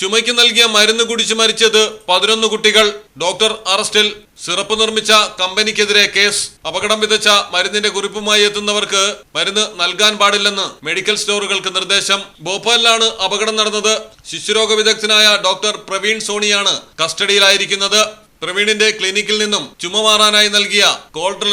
ചുമയ്ക്ക് നൽകിയ മരുന്ന് കുടിച്ച് മരിച്ചത് പതിനൊന്ന് കുട്ടികൾ. ഡോക്ടർ അറസ്റ്റിൽ സിറപ്പ് നിർമ്മിച്ച കമ്പനിക്കെതിരെ കേസ്. അപകടം വിതച്ച മരുന്നിന്റെ കുറിപ്പുമായി എത്തുന്നവർക്ക് മരുന്ന് നൽകാൻ പാടില്ലെന്ന് മെഡിക്കൽ സ്റ്റോറുകൾക്ക് നിർദ്ദേശം. ഭോപ്പാലിലാണ് അപകടം നടന്നത്. ശിശുരോഗ വിദഗ്ധനായ ഡോക്ടർ പ്രവീൺ സോണിയാണ് കസ്റ്റഡിയിലായിരിക്കുന്നത്. പ്രവീണിന്റെ ക്ലിനിക്കിൽ നിന്നും ചുമ മാറാനായി നൽകിയ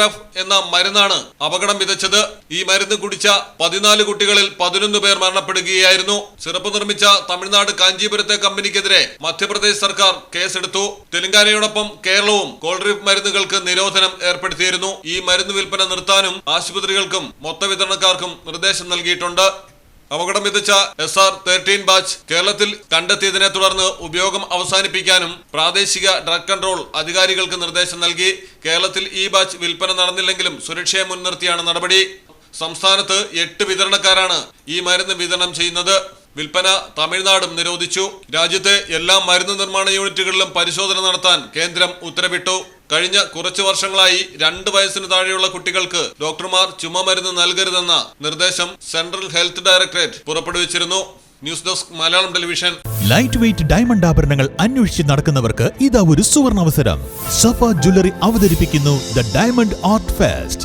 റഫ് എന്ന മരുന്നാണ് അപകടം വിതച്ചത്. ഈ മരുന്ന് കുടിച്ച പതിനാല് കുട്ടികളിൽ പതിനൊന്ന് പേർ മരണപ്പെടുകയായിരുന്നു. സിറപ്പ് നിർമ്മിച്ച തമിഴ്നാട് കാഞ്ചീപുരത്തെ കമ്പനിക്കെതിരെ മധ്യപ്രദേശ് സർക്കാർ കേസെടുത്തു. തെലങ്കാനയോടൊപ്പം കേരളവും കോൾട്രിഫ് മരുന്നുകൾക്ക് നിരോധനം ഏർപ്പെടുത്തിയിരുന്നു. ഈ മരുന്ന് വിൽപ്പന നിർത്താനും ആശുപത്രികൾക്കും മൊത്ത വിതരണക്കാർക്കും നിർദ്ദേശം നൽകിയിട്ടുണ്ട്. അപകടം വിതച്ച എസ് ആർ തേർട്ടീൻ ബാച്ച് കേരളത്തിൽ കണ്ടെത്തിയതിനെ തുടർന്ന് ഉപയോഗം അവസാനിപ്പിക്കാനും പ്രാദേശിക ഡ്രഗ് കൺട്രോൾ അധികാരികൾക്ക് നിർദ്ദേശം നൽകി കേരളത്തിൽ ഈ ബാച്ച് വിൽപ്പന നടന്നില്ലെങ്കിലും സുരക്ഷയെ മുൻനിർത്തിയാണ് നടപടി. സംസ്ഥാനത്ത് എട്ട് വിതരണക്കാരാണ് ഈ മരുന്ന് വിതരണം ചെയ്യുന്നത്. വിൽപ്പന തമിഴ്നാടും നിരോധിച്ചു. രാജ്യത്തെ എല്ലാ മരുന്ന് നിർമ്മാണ യൂണിറ്റുകളിലും പരിശോധന നടത്താൻ കേന്ദ്രം ഉത്തരവിട്ടു. കഴിഞ്ഞ കുറച്ചു വർഷങ്ങളായി രണ്ട് വയസ്സിന് താഴെയുള്ള കുട്ടികൾക്ക് ഡോക്ടർമാർ ചുമ മരുന്ന് നൽകരുതെന്ന നിർദ്ദേശം സെൻട്രൽ ഹെൽത്ത് ഡയറക്ടറേറ്റ് പുറപ്പെടുവിച്ചിരുന്നു. News desk Malayalam television. Light weight diamond ആഭരണങ്ങൾ അന്വേഷിച്ച് നടക്കുന്നവർക്ക് ഇതാ ഒരു സുവർണ അവസരം. സഫ ജ്വല്ലറി അവതരിപ്പിക്കുന്നു the diamond art fest